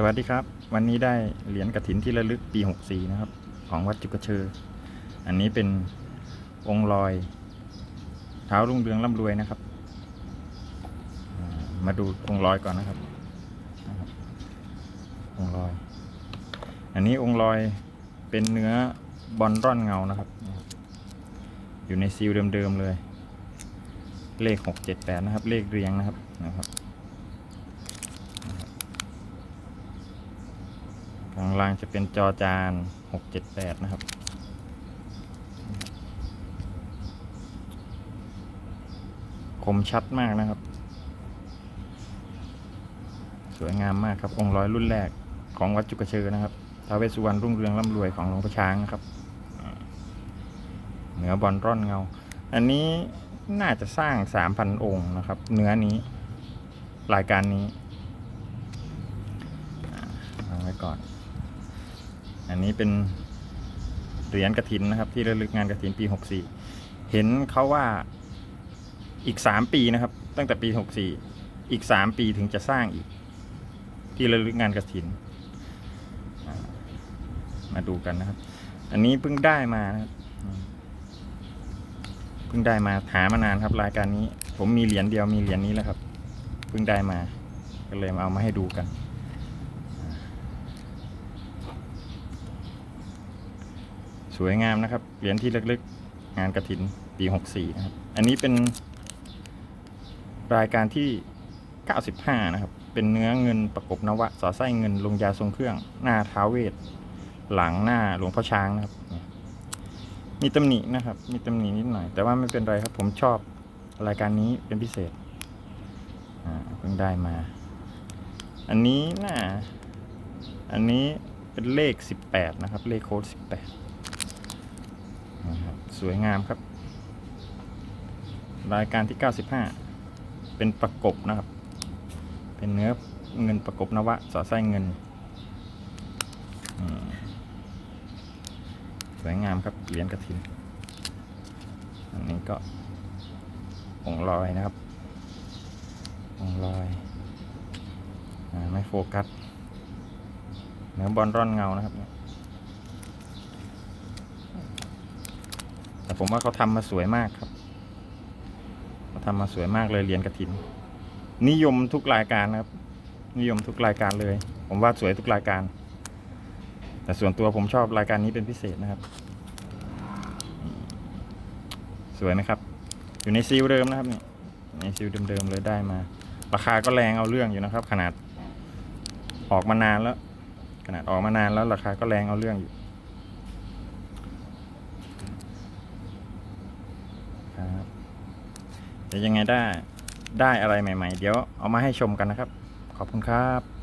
สวัสดีครับ วันนี้ได้เหรียญกระถินที่ระลึกปี 64 นะครับ ของวัดจุกเชออันนี้เป็นองค์ลอยเท้ารุ่งเรืองร่ำรวยนะครับ มาดูองค์ลอยก่อนนะครับนะครับองค์ลอย อันนี้องค์ลอยเป็นเนื้อบอลร่อนเงานะครับ อยู่ในซีลเดิมๆเลย เลข 678 นะครับ เลขเรียงนะครับนะครับ ข้างล่างจะเป็นจอจานหกเจ็ดแปดนะครับ คมชัดมากนะครับ สวยงามมากครับ องค์ร้อยรุ่นแรกของวัดจุกเชอนะครับท้าวเวสสุวรรณรุ่งเรืองร่ำรวยของหลวงพ่อช้างนะครับ เหนือบอลร่อนเงา อันนี้น่าจะสร้างสามพันองค์นะครับ เนื้อนี้ รายการนี้วางไว้ก่อน อันนี้เป็นเหรียญกระถินนะครับ ที่ระลึกงานกระถินปี 64 เห็นเขาว่าอีก 3 ปีนะครับ ตั้งแต่ปี 64 อีก 3 ปีถึงจะสร้างอีก ที่ระลึกงานกระถิน มาดูกันนะครับ อันนี้เพิ่งได้มาเพิ่งได้มาหามานานครับรายการนี้ ผมมีเหรียญเดียวมีเหรียญนี้แล้วครับเพิ่งได้มา ก็เลยมาเอามาให้ดูกัน สวยงามนะครับ เหรียญที่ลึกๆ งานกระถินปี 64 นะครับ อันนี้เป็นรายการที่ 95 นะครับ เป็นเนื้อเงินประกบนวะ สอไส้เงิน ลงยาทรงเครื่อง หน้าท้าวเวท หลังหน้าหลวงพ่อช้างนะครับ มีตำหนินะครับ มีตำหนินิดหน่อย แต่ว่าไม่เป็นไรครับ ผมชอบรายการนี้เป็นพิเศษเพิ่งได้มา อันนี้น่าอันนี้เป็นเลข 18 นะครับ เลขโค้ด18 นะครับสวยงามครับ รายการที่ 95 เป็นประกบนะครับ เป็นเนื้อเงินประกบนวะสอดไส้เงินสวยงามครับเหรียญกระถินอันนี้ก็องลอยนะครับองลอยอไม่โฟกัสเนื้อบอลร่อนเงานะครับ แต่ผมว่าเขาทำมาสวยมากครับเขาทำมาสวยมากเลยเหรียญกระถิน นิยมทุกรายการนะครับ นิยมทุกรายการเลย ผมว่าสวยทุกรายการ แต่ส่วนตัวผมชอบรายการนี้เป็นพิเศษนะครับ สวยไหมครับ อยู่ในซีลเดิมนะครับเนี่ยในซีลเดิมๆเลยได้มา ราคาก็แรงเอาเรื่องอยู่นะครับ ขนาดออกมานานแล้ว ขนาดออกมานานแล้วราคาก็แรงเอาเรื่องอยู่ ครับจะยังไงได้ได้อะไรใหม่ ๆ เดี๋ยวเอามาให้ชมกันนะครับ ขอบคุณครับ